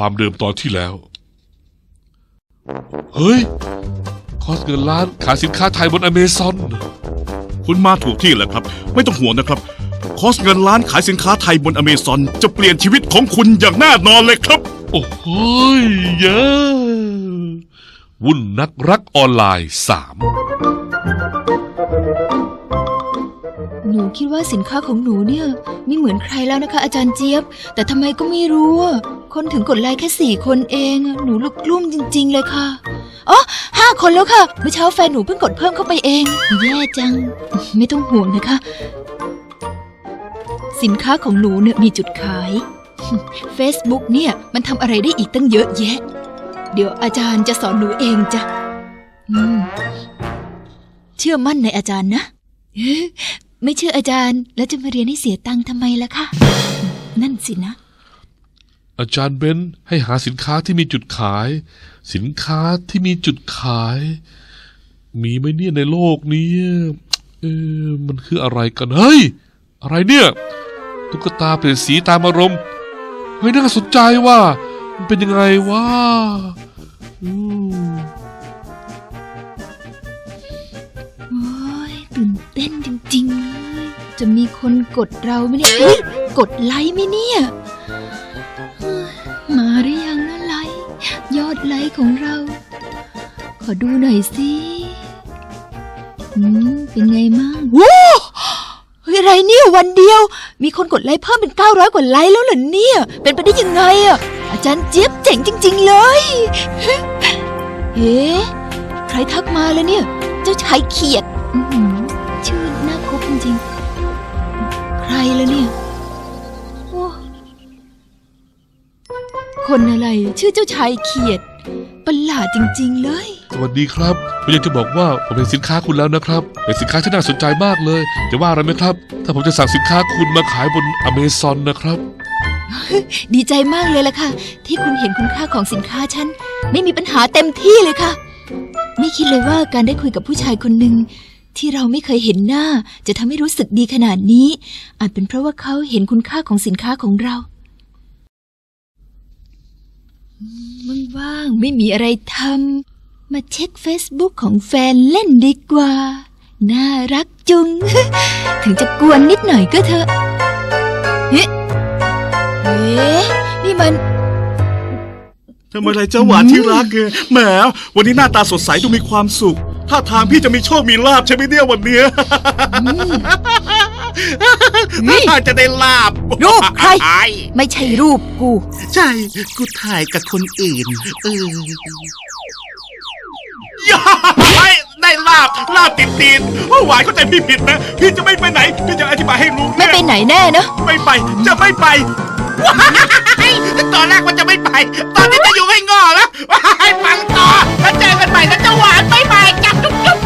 ความเดิมตอนที่แล้ว เฮ้ย คอสเงินล้านขายสินค้าไทยบนอเมซอน คุณมาถูกที่แล้วครับ ไม่ต้องห่วงนะครับ คอสเงินล้านขายสินค้าไทยบนอเมซอน จะเปลี่ยนชีวิตของคุณอย่างแน่นอนเลยครับ โอ้โหยเยอะวุ่นนักรักออนไลน์สามหนูคิดว่าสินค้าของหนูเนี่ยไม่เหมือนใครแล้วนะคะ อาจารย์เจี๊ยบ แต่ทำไมก็ไม่รู้อะ คนถึงกดไลค์แค่สี่คนเอง หนูลุกลุ้มจริง ๆ เลยค่ะอ๋อห้าคนแล้วค่ะ เมื่อเช้าแฟนหนูเพิ่งกดเพิ่มเข้าไปเอง แย่จัง ไม่ต้องห่วงนะคะ สินค้าของหนูเนี่ยมีจุดขาย Facebook เนี่ยมันทำอะไรได้อีกตั้งเยอะแยะ เดี๋ยวอาจารย์จะสอนหนูเองจ้ะเชื่อมั่นในอาจารย์นะ ไม่เชื่ออาจารย์แล้วจะมาเรียนให้เสียตังค์ทำไมล่ะคะ นั่นสินะ อาจารย์เบนซ์ให้หาสินค้าที่มีจุดขาย สินค้าที่มีจุดขาย มีไหมเนี่ยในโลกนี้เออมันคืออะไรกันเฮ้ยอะไรเนี่ยตุ๊กตาเปลี่ยนสีตามอารมณ์เฮ้ยน่าสนใจว่ามันเป็นยังไงวะอืมโอ้ยตื่นเต้นจริงๆเลยจะมีคนกดเราไหมเนี่ยเฮ้ยกดไลค์ไหมเนี่ย ยอดไลค์ของเรา ขอดูหน่อยสิอืมเป็นไงมั่งว้าเฮ้ยอะไรเนี่ยวันเดียว มีคนกดไลค์เพิ่มเป็น 900 กว่าไลค์แล้วเหรอเนี่ย เป็นไปได้ยังไงอะอาจารย์เจี๊ยบเจ๋งจริง ๆ เลย เฮ้ใครทักมาแล้วเนี่ย เจ้าชายเขียด อื้อหือชื่อน่าคบจริงๆ ใครแล้วเนี่ย คนอะไรชื่อเจ้าชายเขียดประหลาดจริง ๆ เลย สวัสดีครับผมอยากจะบอกว่าผมเห็นสินค้าคุณแล้วนะครับ เป็นสินค้าที่น่าสนใจมากเลยจะว่าอะไรไหมครับ ถ้าผมจะสั่งสินค้าคุณมาขายบนอเมซอนนะครับ ดีใจมากเลยล่ะค่ะ ที่คุณเห็นคุณค่าของสินค้าฉัน ไม่มีปัญหาเต็มที่เลยค่ะ ไม่คิดเลยว่าการได้คุยกับผู้ชายคนหนึ่งที่เราไม่เคยเห็นหน้าจะทำให้รู้สึกดีขนาดนี้ อาจเป็นเพราะว่าเขาเห็นคุณค่าของสินค้าของเราอืม ว่างๆไม่มีอะไรทำมาเช็ค Facebook ของแฟนเล่นดีกว่า น่ารักจุง ถึงจะกวนนิดหน่อยก็เถอะเฮ้เอ๊ะนี่มัน ทำอะไรเจ้าหวานที่รักเอแหมวันนี้หน้าตาสดใสดูมีความสุขถ้าทางพี่จะมีโชคมีลาบใช่ไหมเนี่ยวันเนี้ย นี่ ถ้าจะได้ลาบรูปใครไม่ใช่รูปกู ใช่ กูถ่ายกับคนอื่น เออได้ลาบ ลาบติดตีนโอ้หวานเข้าใจพี่ผิดนะ พี่จะไม่ไปไหน พี่จะอธิบายให้รู้ไม่ไปไหนแน่นะไม่ไป จะไม่ไปว้ายตอนแรกมันจะไม่ไป ตอนนี้จะอยู่ให้งอแล้วว้ายฟังต่อแล้วเจอกันใหม่นะเจ้าหวานไม่ไปจับจุ๊บจุ๊บ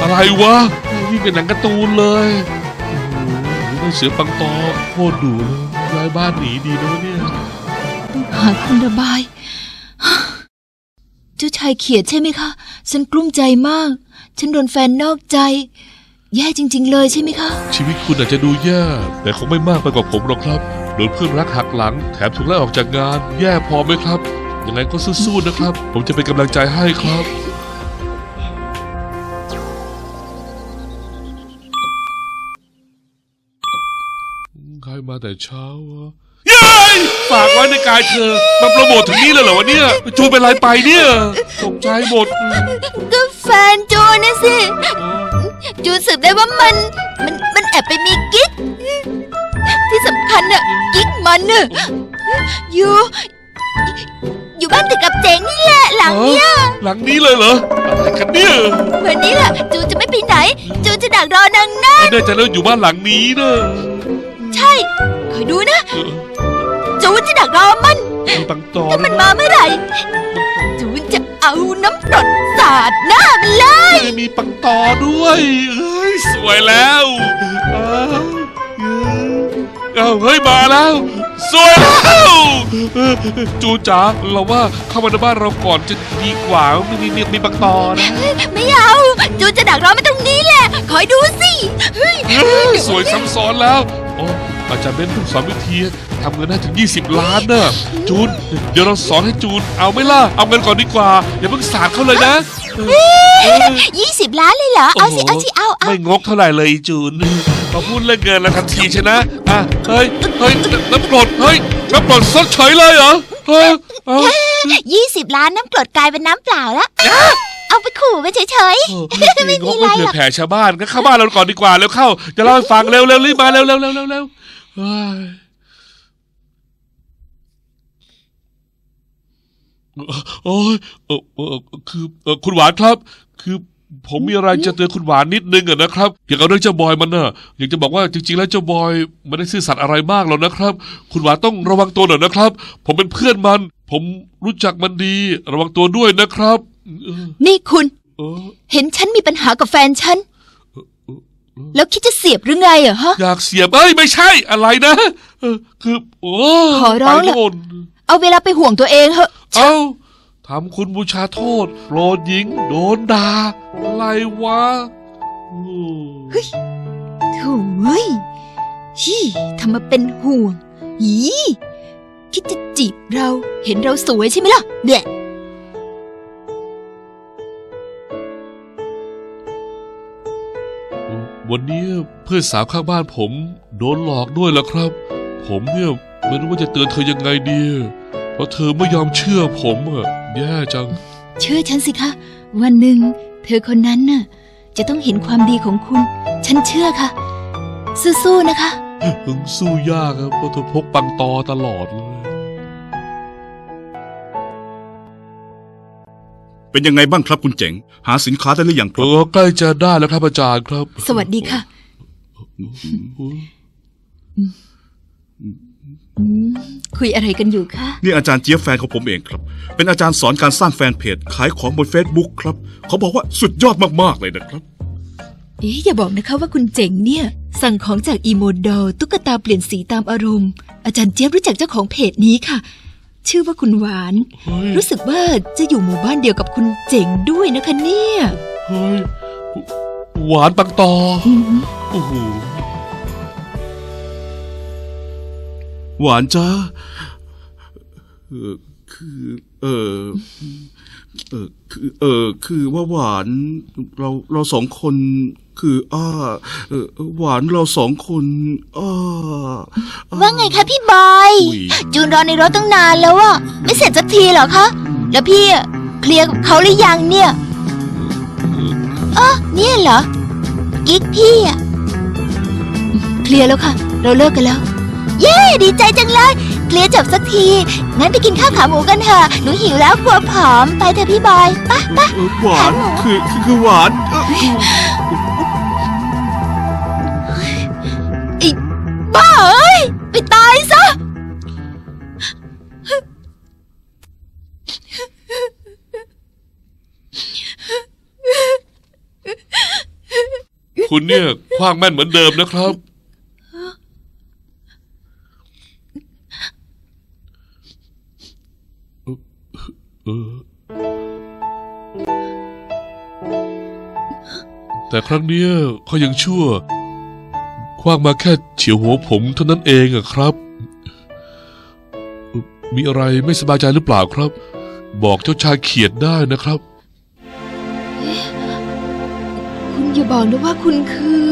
อะไรวะนี่ เป็นหนังการ์ตูนเลยโอ้โหได้เสือปังตอโคตรดุเลยย้ายบ้านหนีดีนะวะเนี่ยต้องหาคนระบาย เจ้าชายเขียดใช่ไหมคะ ฉันกลุ้มใจมาก ฉันโดนแฟนนอกใจ แย่จริง ๆ เลยใช่ไหมคะ ชีวิตคุณอาจจะดูแย่แต่คงไม่มากไปกว่าผมหรอกครับโดนเพื่อนรักหักหลัง แถมถูกไล่ออกจากงาน แย่พอไหมครับ ยังไงก็สู้ๆนะครับ ผมจะเป็นกำลังใจให้ครับ มาแต่เช้าวะเย้ยฝากไว้ในกายเธอมาโปรโมทถึงนี้เลยเหรอวะเนี่ยจูนเป็นไรไปเนี่ยตกใจหมดก็แฟนโจนะสิ จูสืบได้ว่ามัน มันมันแอบไปมีกิ๊ก ที่สำคัญน่ะกิ๊กมันน่ะอยู่ อยู่บ้านติดกับเจ๋งนี่แหละหลังเนี้ยหลังนี้เลยเหรออะไรกันเนี่ยวันนี้แหละจูจะไม่ไปไหน จูจะดักรอนางหน้าไม่แน่ใจแล้วอยู่บ้านหลังนี้นะ ใช่คอยดูนะเออจูจะดักรอมันมีปังตอถ้าด้มัวนยมาเมื่อไหร่จูจะเอาน้ำกรดสาดหน้ามันเลยไม่มีปังตอด้วยเอ้ยสวยแล้วเอ้าเอ้าเฮ้ยมาแล้วสวยแล้วเออจูจ๋าเราว่าเข้ามาในบ้านเราก่อนจะดีกว่ามีมีมีมีปังตอนะไม่เอา จูจะดักรอมันตรงนี้แหละ คอยดูสิเฮ้ยเอ้ยสวยซ้ำซ้อนแล้วโอ้อาจารย์เบนเพิ่งสอนวิธีทำเงินได้ถึง 20 ล้านน่ะจูน เดี๋ยวเราสอนให้จูน เอาไหมล่ะ เอาเงินก่อนดีกว่า อย่าเพิ่งสาดเขาเลยนะเออเออยี่สิบล้านเลยเหรอ เอาสิโอ้เอาโหสิ เอาเอาไม่งกเท่าไหร่เลยอีจูนพอพูดเรื่องเงินแล้วทันทีใช่นะอะเฮ้ย เฮ้ย น้ำกรด เฮ้ย น้ำกรดซดเฉยเลยเหรอเฮ้ยเอ้ายี่สิบล้านน้ำกรดกลายเป็นน้ำเปล่าแล้ว เอาไปขู่ไปเฉยเออไม่งกไม่เผื่อแผ่ชาวบ้านก็เข้าบ้านเราก่อนดีกว่าเร็วเข้า จะเล่าให้ฟังเร็วเร็วรีบมาเร็วเร็วเร็วเร็วเร็วเฮ้ยโอ้ยเออเออคือเออคุณหวานครับ คือผมมีอะไรจะเตือนคุณหวานนิดนึงอะนะครับเกี่ยวกับเรื่องเจ้าบอยมันน่ะอยากจะบอกว่าจริง ๆ แล้วเจ้าบอยไม่ได้ซื่อสัตย์อะไรมากหรอกนะครับ คุณหวานต้องระวังตัวหน่อยนะครับ ผมเป็นเพื่อนมัน ผมรู้จักมันดี ระวังตัวด้วยนะครับเออๆ นี่คุณเออเห็นฉันมีปัญหากับแฟนฉัน แล้วคิดจะเสียบหรือไงอะฮะ อยากเสียบเอ้ยไม่ใช่อะไรนะเออคือโอ้ขอร้องไปละโน่นเอาเวลาไปห่วงตัวเองเถอะ เอ้าทำคุณบูชาโทษโปรดหญิง โดนด่าอะไรวะอืมโถ่เฮ้ยฮี่ทำมาเป็นห่วงฮีคิดจะจีบเราเห็นเราสวยใช่ไหมล่ะเด็ วันนี้เพื่อนสาวข้างบ้านผมโดนหลอกด้วยแล้วครับ ผมเนี่ยไม่รู้ว่าจะเตือนเธอยังไงดี เพราะเธอไม่ยอมเชื่อผมอะแย่จัง เชื่อฉันสิคะ วันหนึ่งเธอคนนั้นน่ะจะต้องเห็นความดีของคุณ ฉันเชื่อค่ะ สู้ๆนะคะมึงสู้ยากครับเพราะเธอพกปังตอตลอดเลย เป็นยังไงบ้างครับคุณเจ๋ง หาสินค้าได้หรือยังคเอรับอใกล้จะได้แล้วครับอาจารย์ครับ สวัสดีค่ะอืมคุยอะไรกันอยู่คะ นี่อาจารย์เจี๊ยบแฟนของผมเองครับ เป็นอาจารย์สอนการสร้างแฟนเพจ ขายของบน Facebook ครับเขาบอกว่าสุดยอดมากๆเลยนะครับ เอ๊ะอย่าบอกนะคะว่าคุณเจ๋งเนี่ย สั่งของจากอีโมดอลตุ๊กตาเปลี่ยนสีตามอารมณ์ อาจารย์เจี๊ยบรู้จักเจ้าของเพจนี้ค่ะ ชื่อว่าคุณหวานเฮ้ยรู้สึกว่าจะอยู่หมู่บ้านเดียวกับคุณเจ๋งด้วยนะคะเนี่ยเฮ้ยหวานปังตออืมโอ้โหหวานจ้าเออ คือ เออเออคือเออคือว่าหวานเราเราสองคนคืออ้าเออหวานเราสองคนอ้าว่าไงคะพี่บอยอุ้ยจูนรอในรถตั้งนานแล้วอะไม่เสร็จสักทีเหรอคะแล้วพี่อะเคลียร์กับเขาหรือยังเนี่ยอ๋อเนี่ยเหรอกิ๊กพี่อะเคลียร์แล้วค่ะ เราเลิกกันแล้ว เย้ดีใจจังเลย เคลียร์จบสักที งั้นไปกินข้าวขาหมูกันเถอะ หนูหิวแล้วกลัวผอม ไปเถอะพี่บอยไปไปเออหวานคือคือคือหวานเออไอ้บ้าเอ้ย ไปตายซะ คุณเนี่ยคว้างแม่นเหมือนเดิมนะครับ เออ แต่ครั้งเนี้ยเขายังชั่ว คว้างมาแค่เฉียวหัวผมเท่านั้นเองอะครับ มีอะไรไม่สบายใจหรือเปล่าครับ บอกเจ้าชายเขียดได้นะครับ คุณอย่าบอกนะว่าคุณคือ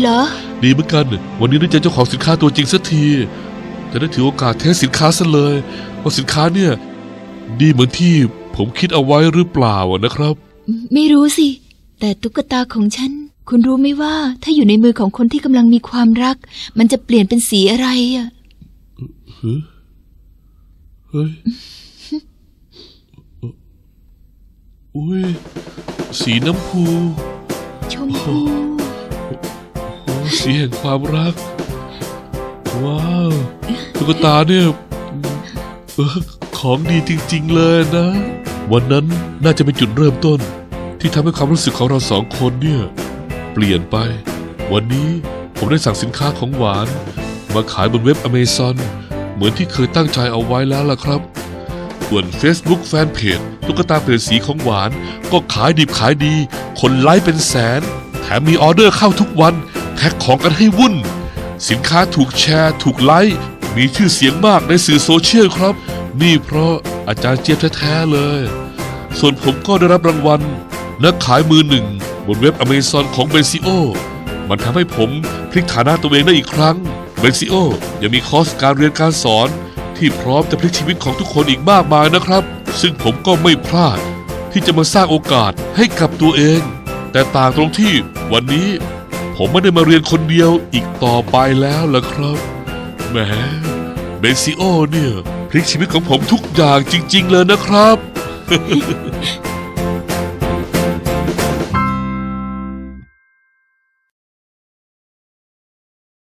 เหรอ ดีเหมือนกัน วันนี้ได้เจอเจ้าของสินค้าตัวจริงสักที จะได้ถือโอกาสเทสสินค้าซะเลย ว่าสินค้าเนี่ย ดีเหมือนที่ผมคิดเอาไว้หรือเปล่าอะนะครับ ไม่รู้สิ แต่ตุ๊กตาของฉัน คุณรู้ไหมว่า ถ้าอยู่ในมือของคนที่กำลังมีความรัก มันจะเปลี่ยนเป็นสีอะไรอะเฮ้ยเฮ้ยอุ้ยสีน้ำพูชมพูโอ้สีแห่งความรัก ว้าวตุ๊กตาเนี่ยเออ ของดีจริง ๆ เลยนะ วันนั้นน่าจะเป็นจุดเริ่มต้น ที่ทำให้ความรู้สึกของเราสองคนเนี่ย เปลี่ยนไป วันนี้ผมได้สั่งสินค้าของหวาน มาขายบนเว็บอเมซอนเหมือนที่เคยตั้งใจเอาไว้แล้วล่ะครับ ส่วน Facebook Fanpage ตุ๊กตาเปลี่ยนสีของหวาน ก็ขายดิบขายดี คนไลค์เป็นแสน แถมมีออเดอร์เข้าทุกวันแพ็คของกันให้วุ่น สินค้าถูกแชร์ ถูกไลค์มีชื่อเสียงมากในสื่อโซเชียลครับ นี่เพราะอาจารย์เจี๊ยบแท้ๆเลย ส่วนผมก็ได้รับรางวัล นักขายมือหนึ่ง บนเว็บอเมซอนของเบนซิโอ มันทำให้ผมพลิกฐานะตัวเองได้อีกครั้ง เบนซิโอยังมีคอร์สการเรียนการสอน ที่พร้อมจะพลิกชีวิตของทุกคนอีกมากมายนะครับ ซึ่งผมก็ไม่พลาด ที่จะมาสร้างโอกาสให้กับตัวเอง แต่ต่างตรงที่วันนี้ผมไม่ได้มาเรียนคนเดียวอีกต่อไปแล้วล่ะครับแหมเบนซิโอเนี่ย พลิกชีวิตของผมทุกอย่างจริง ๆ เลยนะครับ